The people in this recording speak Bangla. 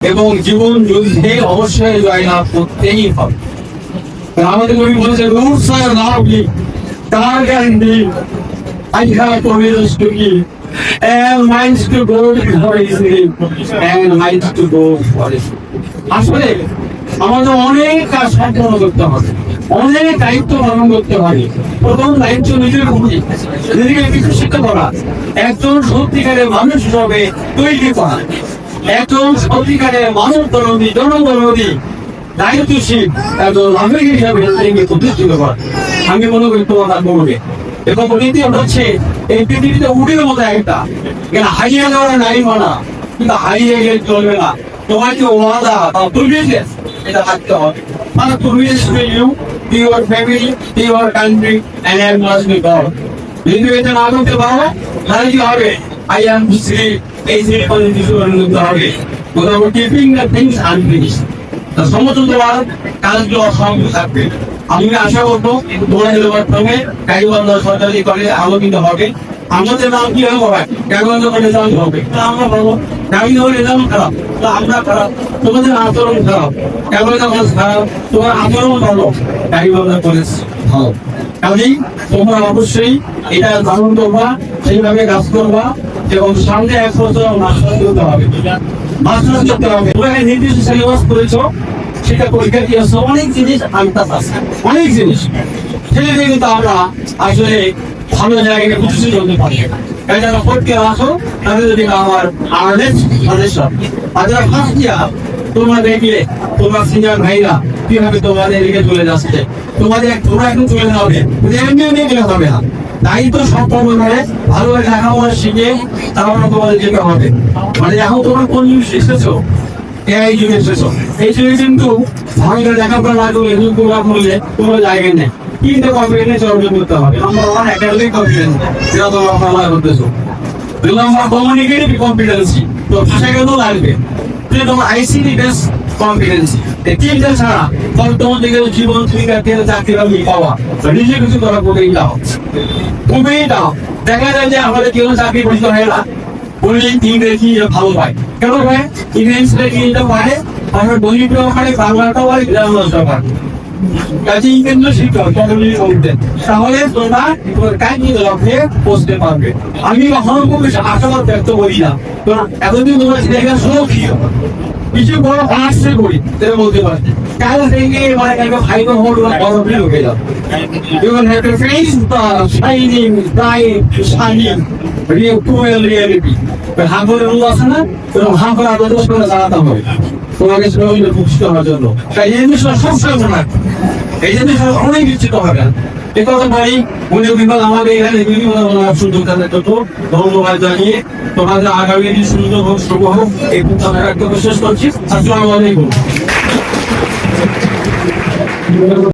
এবং জীবন যুদ্ধে অবশ্যই জয়লাভ করতেই হবে। আমাদের কবি বলেছে আর লাভলি তার his আসলে আমাদের অনেক কাজ সম্পন্ন করতে হবে, অনেক দায়িত্ব পালন করতে হবে। প্রথম দায়িত্ব নিজের প্রতি, নিজেকে বিকশিত করা, একজন সত্যিকারের মানুষ হিসাবে তৈরি করা। একজন সত্যিকারের মানব দরদি জনদরদি দায়িত্বশীল একজন নাগরিক হিসাবে নিজেকে প্রতিষ্ঠিত করা। আমি মনে করি তোমার করবে এবং দ্বিতীয় হচ্ছে, এই পৃথিবীতে উড়ির মতো একটা। এখানে হারিয়ে যাওয়ার নাই মানা, কিন্তু হারিয়ে গেলে চলবে না। তোমার যে ওয়াদা বা প্রভিজেস এটা থাকতে হবে। মানে to you to your family to your country and must be God যদি এটা না করতে পারো, তাহলে কি হবে? এই শ্রী পদে কিছু করতে হবে। কোথাও কিপিং দ্য থিংস আনফিনিশ সমস্ত তোমার কাজগুলো অসম্ভব থাকবে। আমি আশা করব তোমরা এর মাধ্যমে গাইবান্ধ সরকারি করে, আলোকিত হবে। আমাদের নাম কি হবে গাইবান্ধ করে রেজাল্ট হবে? আমরা বলব। গাড়ি ধরে রেজাল্ট খারাপ। তা আমরা খারাপ। তোমাদের আচরণ খারাপ। গাইবান্ধ কলেজ খারাপ। তোমার আচরণ ভালো। গাইবান্ধ কলেজ ভালো। কাজেই তোমরা অবশ্যই এটা ধারণ করবা, সেইভাবে কাজ করবা। এবং সামনে এক বছর করতে হবে। করতে হবে। নির্দিষ্ট সিলেবাস সেটা পরীক্ষা অনেক জিনিস আছে অনেক জিনিস। সেটা কিন্তু আমরা আসলে ভালো জায়গায় পারি। তাই যারা আসো, তাদের যদি আমার আর যারা ফার্স্ট ইয়ার তোমরা দেখলে, তোমার সিনিয়র ভাইরা কীভাবে তোমাদের এদিকে চলে যাচ্ছে। তোমাদের তোমরা একদম চলে যাবে। এমনি গেলে হবে না। তো সম্পর্ক ভালোভাবে লেখাপড়া শিখে তারপর তোমাদের যেতে হবে। মানে এখন তোমার কোন জিনিস এসেছ? এআই যুগে এসেছ। এই যুগে কিন্তু ভালো লেখাপড়া না করলে এগুলো তোমরা করলে কোনো জায়গায় নেই। কিন্তু কনফিডেন্স অর্জন করতে হবে। নাম্বার ওয়ান একাডেমিক কনফিডেন্স যেটা তোমরা পালা করতেছো। দুই নম্বর কমিউনিকেটিভ কম্পিটেন্সি তো ভাষা কেন লাগবে। তিন নম্বর আইসিটি বেস এই তিনটা ছাড়া জীবন কেন চাকরি পাওয়া নিজে কিছু দাও খুবই দাও দেখা যায় যে আমাদের কেউ চাকরি করতে হয় না ভালো পায়। কেন ইংরেজিটা এটা পারে? আমরা পারে বাংলাটাও পারে। পারে তাহলে পারবে। আমি কখনো খুব আশাবাদ ব্যক্ত করি না। এতদিন তোমরা সুরক্ষিত। কিছু বড় আসছে করি তাহলে বলতে পারছি কাল থেকে মানে কালকে ফাইনাল হোল বড় প্লে ঢুকে যাবে You will have to face the shining, bright, shining, real, cruel reality. হাঙ্গরের রুল আছে না? এরকম হাঙ্গর আদর্শ করে চালাতে হবে। তোমাকে সেভাবে প্রতিষ্ঠিত হওয়ার জন্য। তাই এই জিনিসটা সবসময় মনে এই জিনিসটা অনেক বিচ্ছিত হবে। না কথা ভাই, উনি বিভাগ আমাদের এখানে সুযোগ তাদের যত ধন্যবাদ জানিয়ে তোমাদের আগামী দিন সুন্দর হোক, শুভ হোক, এই প্রত্যাশা রাখতে শেষ করছি। আসসালামু আলাইকুম।